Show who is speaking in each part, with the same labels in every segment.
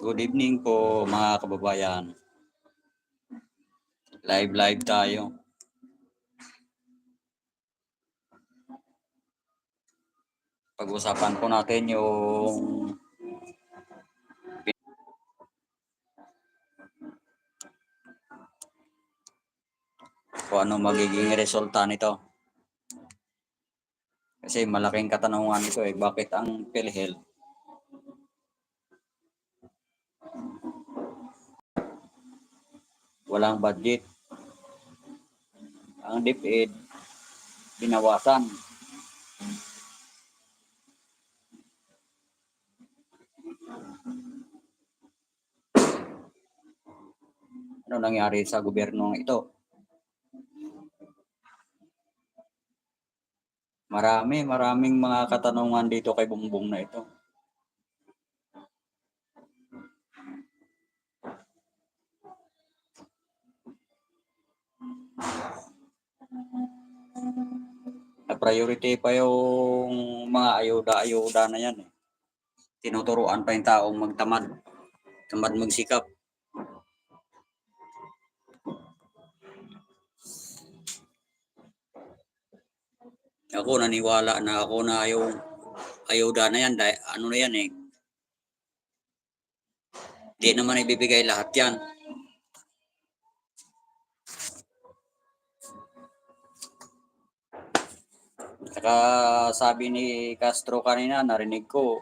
Speaker 1: Good evening po mga kababayan. Live live tayo. Pag-usapan po natin yung kung ano magiging resulta nito. Kasi malaking katanungan ito eh, bakit ang PhilHealth walang budget. Ang DepEd, binawasan. Ano nangyari sa gobyerno ito? Marami, maraming mga katanungan dito kay Bongbong na ito. Priority pa yung mga ayuda-ayuda na yan. Eh. Tinuturuan pa yung taong magtamad. Tamad magsikap. Ako naniwala na ako na yung ayuda na yan. Dahil, ano na yan eh. Di naman ibibigay lahat yan. Saka sabi ni Castro kanina, narinig ko,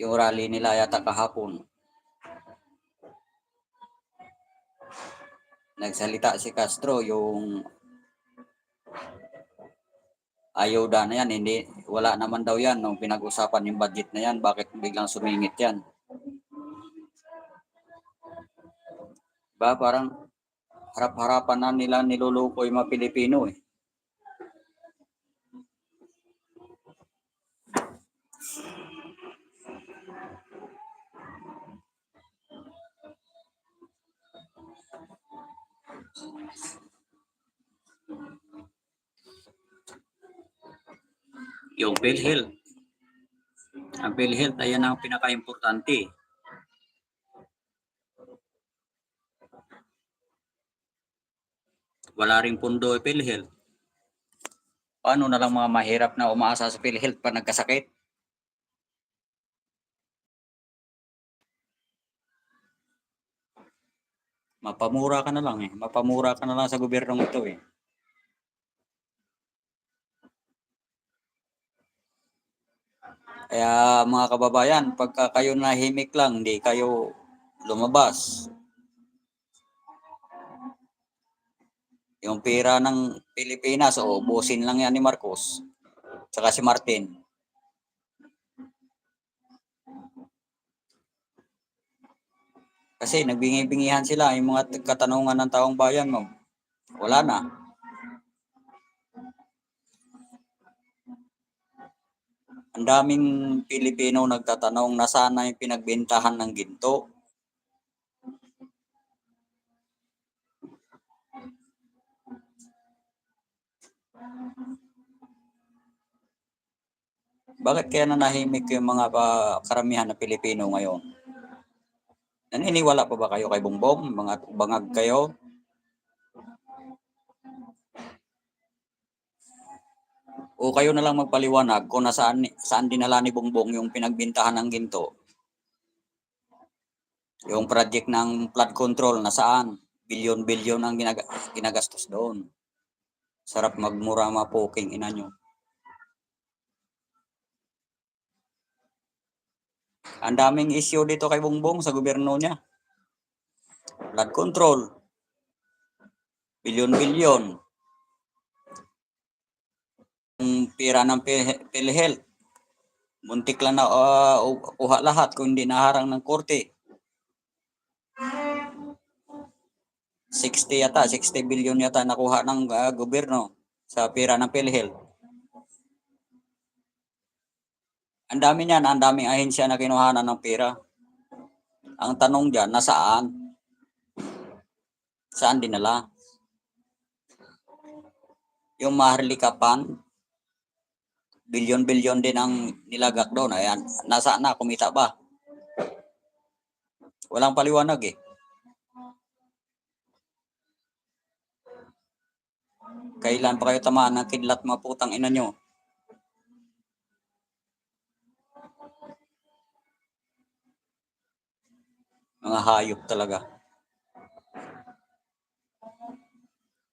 Speaker 1: yung rally nila yata kahapon. Nagsalita si Castro yung ayuda na yan, hindi, wala naman daw yan nung pinag-usapan yung budget na yan, bakit biglang sumingit yan? Ba, parang harap-harapan na nila niluluko yung mga Pilipino eh. Yung PhilHealth. Ang PhilHealth, ayan ang pinaka-importante. Wala rin pundo yung PhilHealth. Paano na lang mga mahirap na umaasa sa PhilHealth pa nagkasakit? Mapamura ka na lang eh. Mapamura ka na lang sa gobyernong ito eh. Kaya mga kababayan, pagka kayo nahimik lang, hindi kayo lumabas. Yung pera ng Pilipinas, o ubusin lang yan ni Marcos. Tsaka si Martin. Kasi nagbingi-bingihan sila yung mga katanungan ng taong bayan mo. Wala na. Ang daming Pilipino nagtatanong na sana yung pinagbentahan ng ginto. Bakit kaya nanahimik yung mga karamihan na Pilipino ngayon? Naniniwala pa ba kayo kay Bongbong? Mga bangag kayo? O kayo na lang magpaliwanag kung nasaan, saan dinala ni Bongbong yung pinagbintahan ng ginto? Yung project ng flood control, nasaan? Bilyon-bilyon ang ginaga- ginagastos doon. Sarap magmura mapoking ina nyo. Ang daming issue dito kay Bongbong sa gobyerno niya. Flood control. Bilyon-bilyon. Pira ng PhilHealth. Muntik lang na uh, kuha lahat kung hindi naharang ng korte. 60 yata, 60 billion yata nakuha ng ah, gobyerno sa pira ng PhilHealth. Ang dami niyan, ang daming ahensya na kinuhanan ng pera. Ang tanong diyan, nasaan? Saan dinala? Yung Maharlika Fund, bilyon-bilyon din ang nilagak doon. Ayan, nasaan na, kumita ba? Walang paliwanag eh. Kailan pa kayo tamaan ng kidlat mga putang ina nyo? Mga hayop talaga.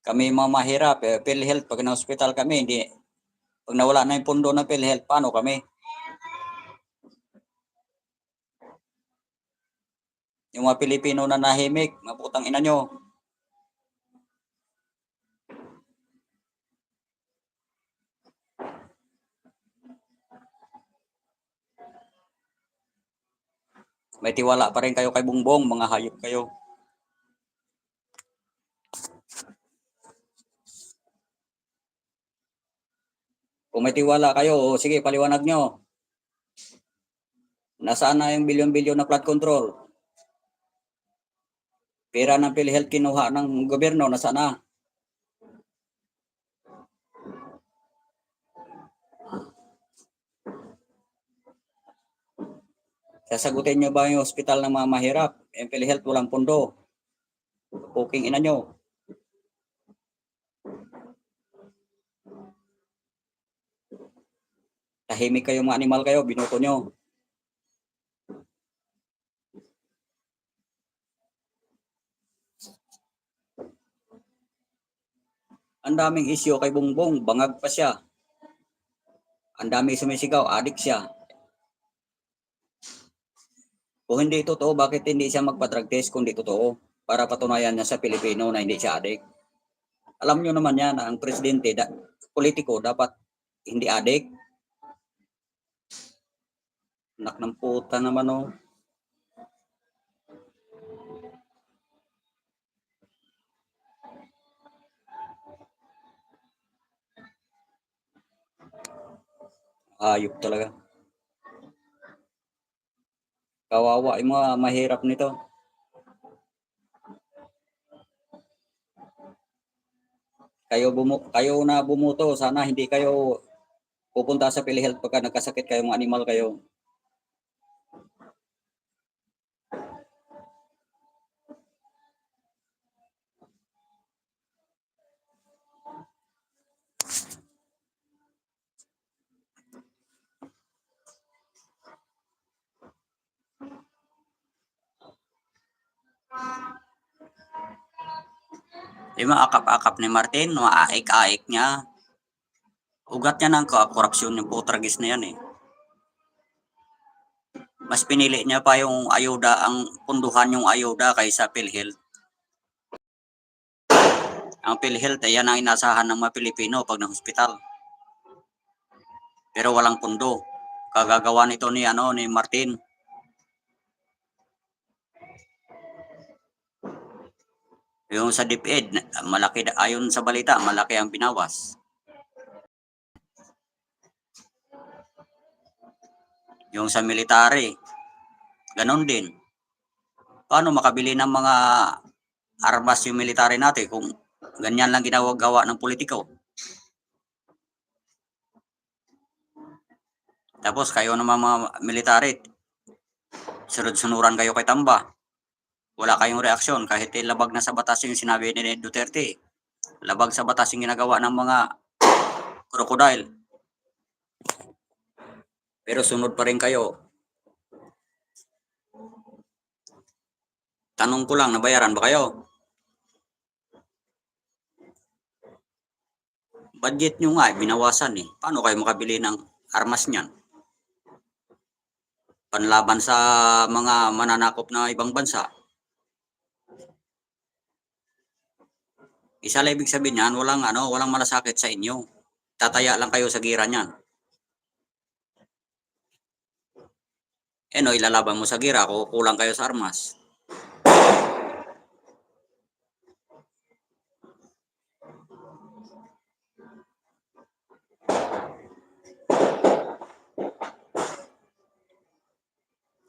Speaker 1: Kami mga mahirap, eh, PhilHealth, pag na-hospital kami, hindi, pag nawala na yung pundo ng PhilHealth, paano kami? Yung mga Pilipino na nahimik, mga putang ina nyo. May tiwala pa rin kayo kay Bongbong, mga hayop kayo. Kung may tiwala kayo, o sige, paliwanag nyo. Nasaan na yung bilyon-bilyon na flood control? Pera ng PhilHealth kinuha ng gobyerno, nasaan na? Sasagutin nyo ba yung hospital ng mga mahirap? Yung PhilHealth walang pundo. Puking ina nyo. Tahimik kayo mga animal kayo, binuto nyo. Ang daming isyo kay Bongbong, bangag pa siya. Ang dami sumisigaw, adik siya. Kung hindi totoo, bakit hindi siya magpa-drug test kung hindi totoo? Para patunayan niya sa Pilipino na hindi siya adik. Alam nyo naman yan na ang presidente, da, politiko, dapat hindi adik. Anak ng puta naman oh. Ayop talaga. Kawawa yung mga mahirap nito. Kayo bumu kayo na bumuto, sana hindi kayo pupunta sa PhilHealth pagka nagkasakit kayo mga animal kayo. Mga akap-akap ni Martin, mga aik-aik niya. Ugat niya ng korupsyon yung putragis na yan eh. Mas pinili niya pa yung ayuda, ang punduhan yung ayuda kaysa PhilHealth. Ang PhilHealth ay yan ang inasahan ng mga Pilipino pag na-hospital. Pero walang pundo. Kagagawa nito ni ano ni Martin. Yung sa DepEd, malaki ayon sa balita, malaki ang binawas. Yung sa military, ganon din. Paano makabili ng mga armas yung military natin kung ganyan lang ginagawa ng politiko? Tapos kayo naman mga military, sunod-sunuran kayo kay Tamba wala kayong reaksyon kahit eh, labag na sa batas yung sinabi ni Duterte. Labag sa batas yung ginagawa ng mga crocodile. Pero sunod pa rin kayo. Tanong ko lang, nabayaran ba kayo? Budget nyo nga, eh, binawasan eh. Paano kayo makabili ng armas niyan? Panlaban sa mga mananakop na ibang bansa. Isa lang ibig sabihin niyan, walang ano, walang malasakit sa inyo. Tataya lang kayo sa gira niyan. Eh no, ilalaban mo sa gira, kung kulang kayo sa armas.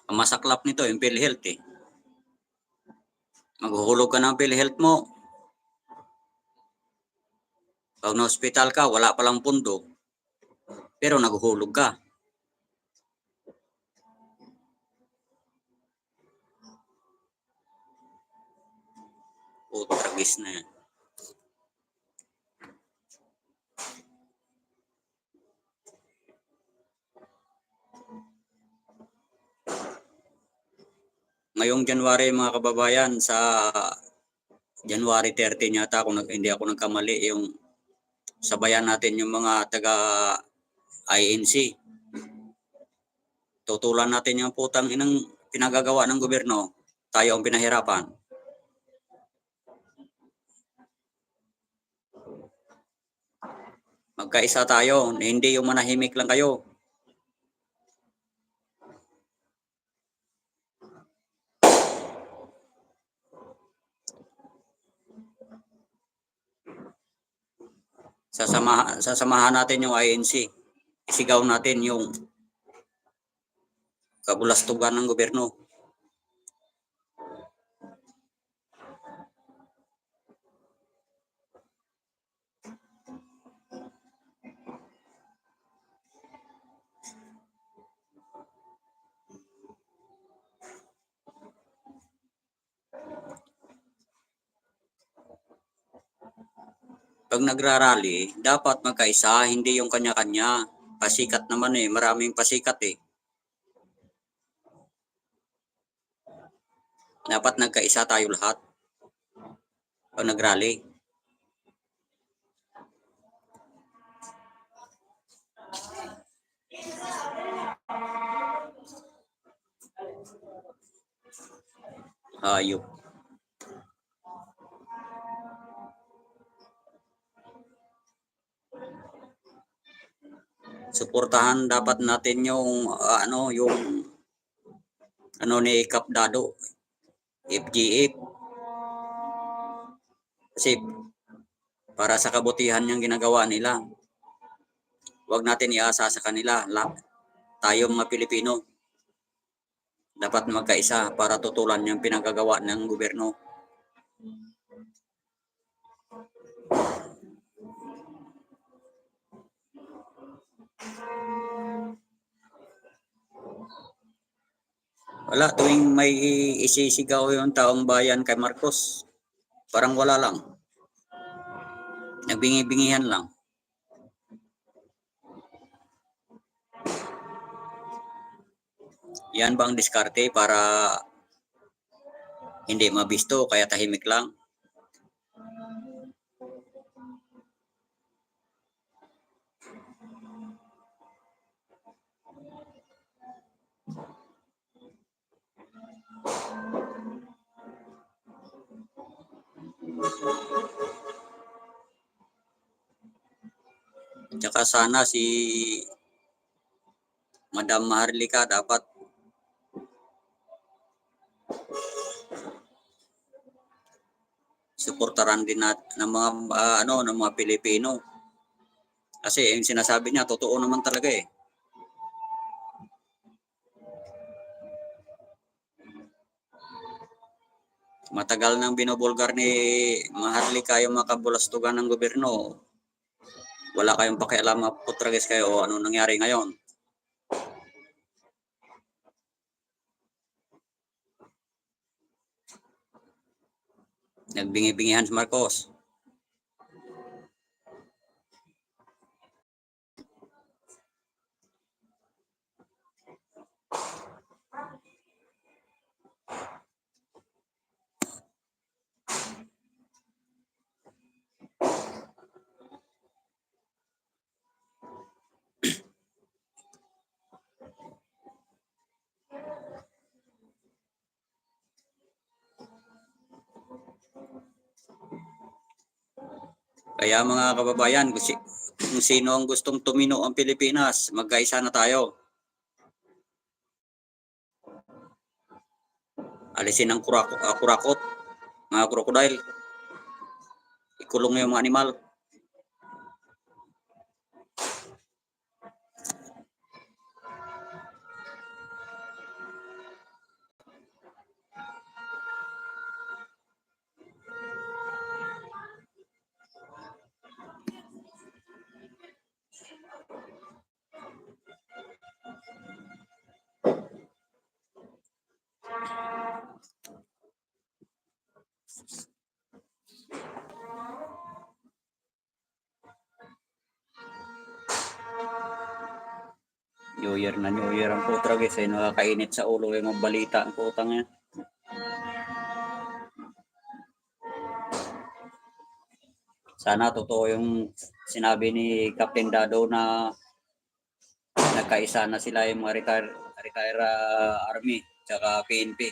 Speaker 1: Ang masaklap nito, yung PhilHealth eh. Maghuhulog ka ng PhilHealth mo, pag na-hospital ka, wala palang pundo. Pero naguhulog ka. O, tragis na yan. Ngayong January mga kababayan sa January 13 yata kung hindi ako nagkamali yung sabayan natin yung mga taga INC. Tutulan natin yung putang inang pinagagawa ng gobyerno. Tayo ang pinahirapan. Magkaisa tayo, hindi yung manahimik lang kayo. Sasama, sasamahan natin yung INC. Isigaw natin yung kabulastugan ng gobyerno. Pag nagrarally, dapat magkaisa, hindi yung kanya-kanya. Pasikat naman eh, maraming pasikat eh. Dapat nagkaisa tayo lahat. Pag nagrally. Hayop. Suportahan dapat natin yung ah, ano yung ano ni Cap Dado FGF kasi para sa kabutihan yung ginagawa nila. Huwag natin iasa sa kanila. La, tayo mga Pilipino dapat magkaisa para tutulan yung pinagagawa ng gobyerno Wala, tuwing may isisigaw yung taong bayan kay Marcos, parang wala lang. Nagbingi-bingihan lang. Yan bang diskarte para hindi mabisto kaya tahimik lang? Tsaka sana si Madam Maharlika dapat suportaran din nat ng mga ah, ano ng mga Pilipino. Kasi yung sinasabi niya totoo naman talaga eh. Matagal nang binubulgar ni Maharlika yung mga kabulastugan ng gobyerno. Wala kayong pakialam mga putragis kayo o ano nangyari ngayon. Nagbingi-bingihan si Marcos. Kaya mga kababayan, kung, si, kung sino ang gustong tumino ang Pilipinas, magkaisa na tayo. Alisin ang kurak ah, kurakot, mga crocodile. Ikulong yung mga animal. New Year na New Year ang putra guys ay nakakainit sa ulo yung balita ang putang yan. Sana totoo yung sinabi ni Captain Dado na nagkaisa na sila yung mga retire, retire uh, army tsaka PNP.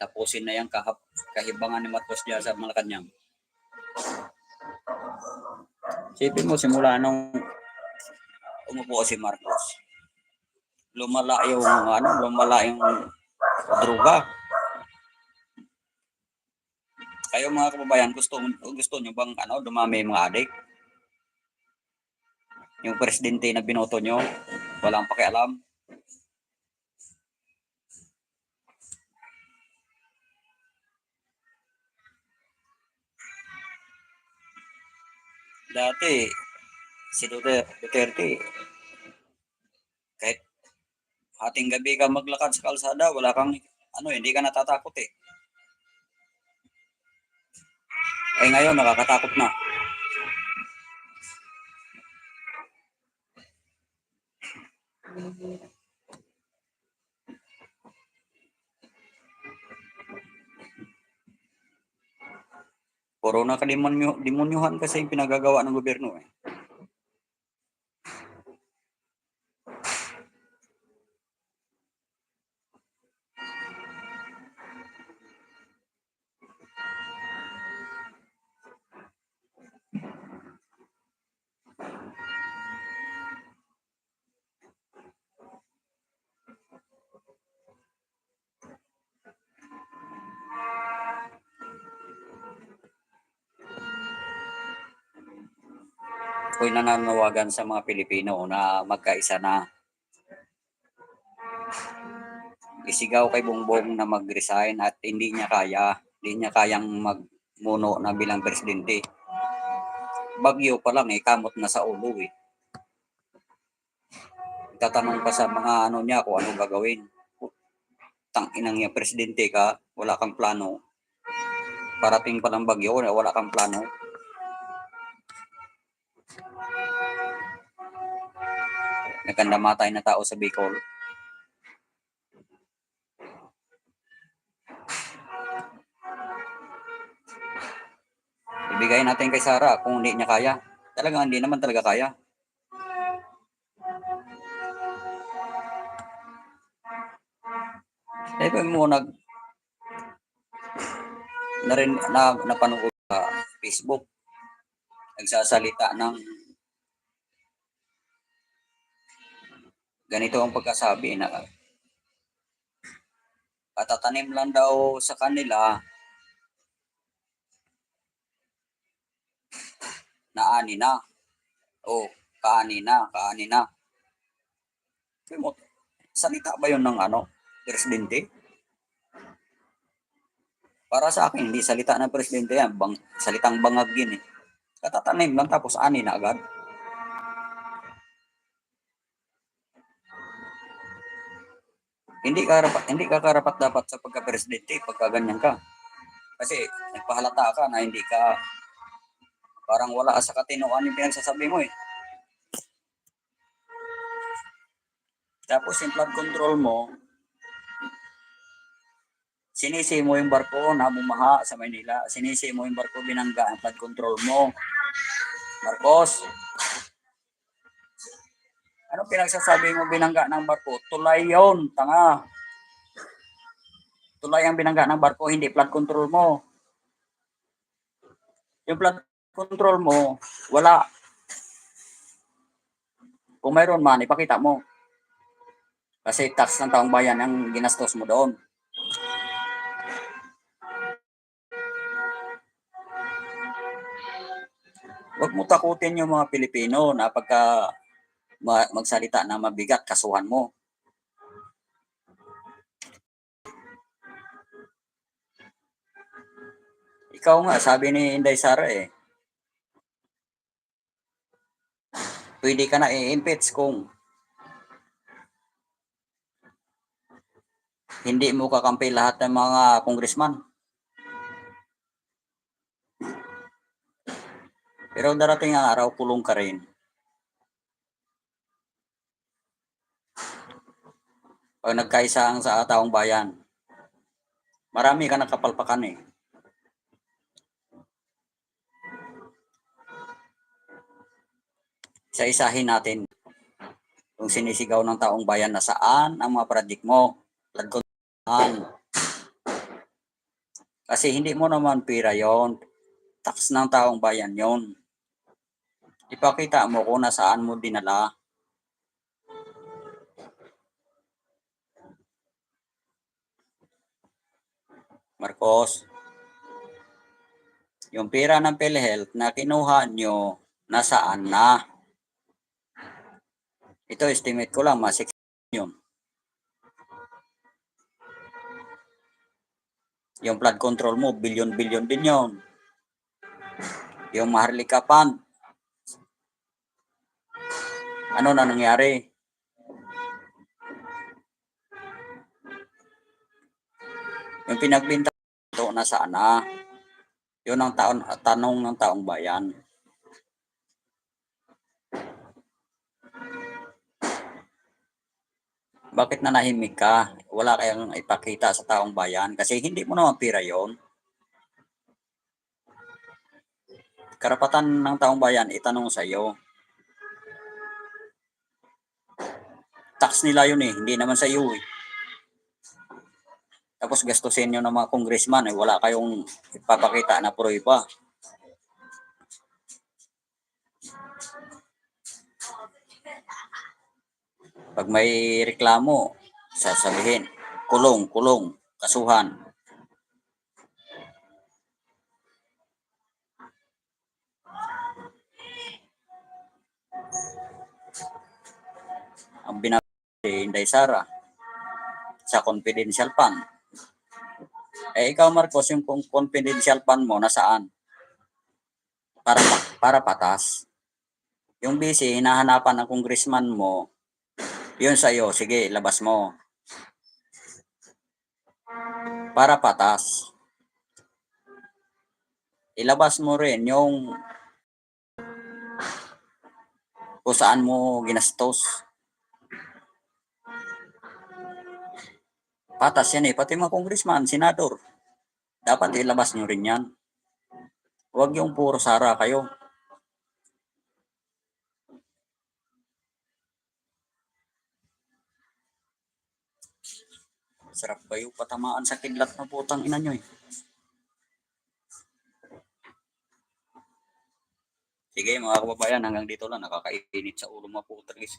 Speaker 1: Tapusin na yung kahap, kahibangan ni Marcos dyan sa Malacanang. Sipin mo simula nung umupo si Marcos. Lumala yung ano, lumala yung droga. Kayo mga kababayan, gusto gusto niyo bang ano, dumami yung mga adik? Yung presidente na binoto nyo, walang pakialam. Dati, si Duterte, kahit hating gabi ka maglakad sa kalsada, wala kang, ano, hindi ka natatakot eh. Eh ngayon, nakakatakot na. Puro na kademonyo, demonyuhan kasi yung pinagagawa ng gobyerno eh. Ako'y nananawagan sa mga Pilipino na magkaisa na. Isigaw kay Bongbong na mag-resign at hindi niya kaya, hindi niya kayang magmuno na bilang presidente. Bagyo pa lang eh, kamot na sa ulo eh. Tatanong pa sa mga ano niya kung ano gagawin. Tang inang niya, presidente ka, wala kang plano. Parating pa ng bagyo, wala kang plano. Nagkandamatay na tao sa Bicol. Ibigay natin kay Sara kung hindi niya kaya. Talagang hindi naman talaga kaya. Eh, pag mo nag na rin na napanood sa Facebook nagsasalita ng ganito ang pagkasabi na patatanim lang daw sa kanila na ani na. O, kaani na, kaani na. Salita ba yun ng ano, presidente? Para sa akin, hindi salita ng presidente yan. Bang, salitang bangag yun eh. Katatanim lang tapos ani na agad. Hindi ka karapat, hindi ka karapat dapat sa pagka-presidente pagka ganyan ka. Kasi nagpahalata ka na hindi ka parang wala sa katinoan yung pinagsasabi mo eh. Tapos yung flood control mo, sinisi mo yung barko na bumaha sa Maynila, sinisi mo yung barko binangga ang flood control mo. Marcos, ano pinagsasabi mo binangga ng barko? Tulay yon, tanga. Tulay ang binangga ng barko, hindi flood control mo. Yung flood control mo, wala. Kung mayroon man, ipakita mo. Kasi tax ng taong bayan ang ginastos mo doon. Huwag mo takutin yung mga Pilipino na pagka magsalita na mabigat, kasuhan mo. Ikaw nga, sabi ni Inday Sara eh, pwede ka na i-impeach kung hindi mo kakampi lahat ng mga congressman. Pero darating ang araw, kulong ka rin. Pag nagkaisa ang sa taong bayan, marami ka nakapalpakan eh. Isa-isahin natin kung sinisigaw ng taong bayan na saan ang mga project mo. Control. Kasi hindi mo naman pira yon Tax ng taong bayan yon Ipakita mo kung nasaan mo dinala. Marcos, yung pera ng PhilHealth na kinuha nyo, nasaan na? Ito, estimate ko lang, mas yun. Yung flood control mo, billion-billion din yon. Yung Maharlika Fund, ano na nangyari? Yung pinagbinta ito na sana. Yun ang taon, tanong ng taong bayan. Bakit nanahimik ka? Wala kayang ipakita sa taong bayan kasi hindi mo naman pira yon. Karapatan ng taong bayan itanong sa iyo. Tax nila yun eh, hindi naman sa iyo eh. Tapos gastusin nyo ng mga congressman, eh, wala kayong ipapakita na prueba. Pag may reklamo, sasabihin, kulong, kulong, kasuhan. Ang binabi ni Inday Sara sa confidential fund. Eh ikaw Marcos, yung confidential fund mo nasaan? Para para patas. Yung busy, hinahanapan ng congressman mo, yun sa'yo, sige, labas mo. Para patas. Ilabas mo rin yung kung saan mo ginastos. Patas yan eh, pati mga congressman, senador. Dapat ilabas nyo rin yan. Huwag yung puro sara kayo. Sarap kayo patamaan sa kidlat na putang ina nyo eh. Sige mga kababayan, hanggang dito lang. Nakakainit sa ulo mga putang is.